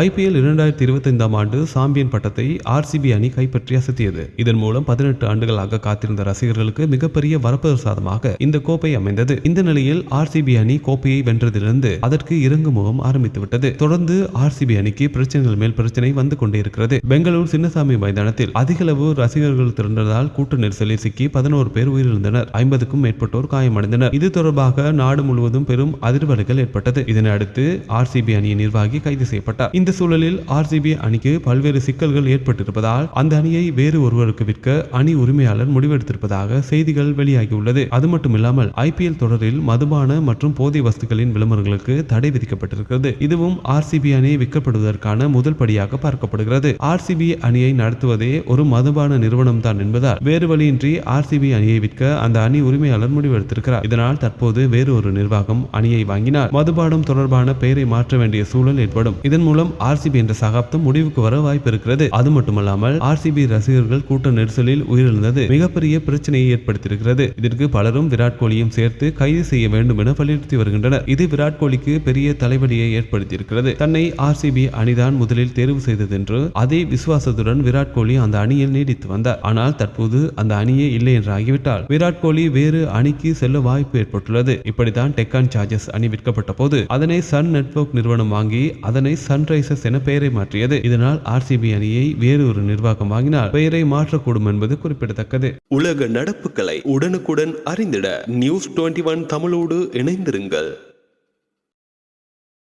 IPL இரண்டாயிரத்தி இருபத்தைந்தாம் ஆண்டு சாம்பியன் பட்டத்தை ஆர்சிபி அணி கைப்பற்றி அசத்தியது. இதன் மூலம் பதினெட்டு ஆண்டுகளாக காத்திருந்த ரசிகர்களுக்கு மிகப்பெரிய வரப்பிரசாதமாக இந்த கோப்பை அமைந்தது. இந்த நிலையில் ஆர்சிபி அணி கோப்பையை வென்றதிலிருந்து அதற்கு இறங்கு முகம் ஆரம்பித்துவிட்டது. தொடர்ந்து ஆர்சிபி அணிக்கு பிரச்சனைகள் மேல் பிரச்சனை வந்து கொண்டே இருக்கிறது. பெங்களூர் சின்னசாமி மைதானத்தில் அதிகளவு ரசிகர்கள் திரண்டதால் கூட்ட நெரிசலில் சிக்கி பதினோரு பேர் உயிரிழந்தனர். ஐம்பதுக்கும் மேற்பட்டோர் காயமடைந்தனர். இது தொடர்பாக நாடு முழுவதும் பெரும் அதிர்வலைகள் ஏற்பட்டது. இதனை அடுத்து ஆர்சிபி அணியின் நிர்வாகி கைது செய்யப்பட்டார். இந்த சூழலில் ஆர்சிபி அணிக்கு பல்வேறு சிக்கல்கள் ஏற்பட்டிருப்பதால் அந்த அணியை வேறு ஒருவருக்கு விற்க அணி உரிமையாளர் முடிவெடுத்திருப்பதாக செய்திகள் வெளியாகியுள்ளது. அது மட்டுமில்லாமல் ஐபிஎல் தொடரில் மதுபான மற்றும் போதை வஸ்துக்களின் விளம்பரங்களுக்கு தடை விதிக்கப்பட்டிருக்கிறது. இதுவும் ஆர்சிபி அணி விற்கப்படுவதற்கான முதல் படியாக பார்க்கப்படுகிறது. ஆர்சிபி அணியை நடத்துவதே ஒரு மதுபான நிறுவனம் தான் என்பதால் வேறு வழியின்றி ஆர்சிபி அணியை விற்க அந்த அணி உரிமையாளர் முடிவெடுத்திருக்கிறார். இதனால் தற்போது வேறு ஒரு நிர்வாகம் அணியை வாங்கினார் மதுபானம் தொடர்பான பெயரை மாற்ற வேண்டிய சூழல் ஏற்படும். இதன் மூலம் ஆர்சிபி என்ற சகாப்தம் முடிவுக்கு வர வாய்ப்பு இருக்கிறது அது மட்டுமல்லாமல் ஆர்சிபி ரசிகர்கள் கூட்ட நெரிசலில் உயிரிழந்தது மிகப்பெரிய பிரச்சனையை ஏற்படுத்தியிருக்கிறது. இதற்கு பலரும் விராட் கோலியும் சேர்த்து கைது செய்ய வேண்டும் என வலியுறுத்தி வருகின்றனர். இது விராட் கோலிக்கு பெரிய தலைவலியை ஏற்படுத்தியிருக்கிறது. தன்னை ஆர்சிபி அணிதான் முதலில் தேர்வு செய்ததென்று அதே விசுவாசத்துடன் விராட் கோலி அந்த அணியில் நீடித்து வந்தார். ஆனால் தற்போது அந்த அணியே இல்லை என்று ஆகிவிட்டால் விராட் கோலி வேறு அணிக்கு செல்ல வாய்ப்பு ஏற்பட்டுள்ளது. இப்படித்தான் டெக்கான் சார்ஜஸ் அணி விற்கப்பட்ட போது அதனை சன் நெட்வொர்க் நிறுவனம் வாங்கி அதனை சன்ரைசர்ஸ் என பெயரை மாற்றியது. இதனால் ஆர்சிபி அணியை வேறு ஒரு நிர்வாகம் வாங்கினால் பெயரை மாற்றக்கூடும் என்பது குறிப்பிடத்தக்கது. உலக நடப்புகளை உடனுக்குடன் அறிந்திட நியூஸ் டுவெண்ட்டி ஒன் தமிழோடு இணைந்திருங்கள்.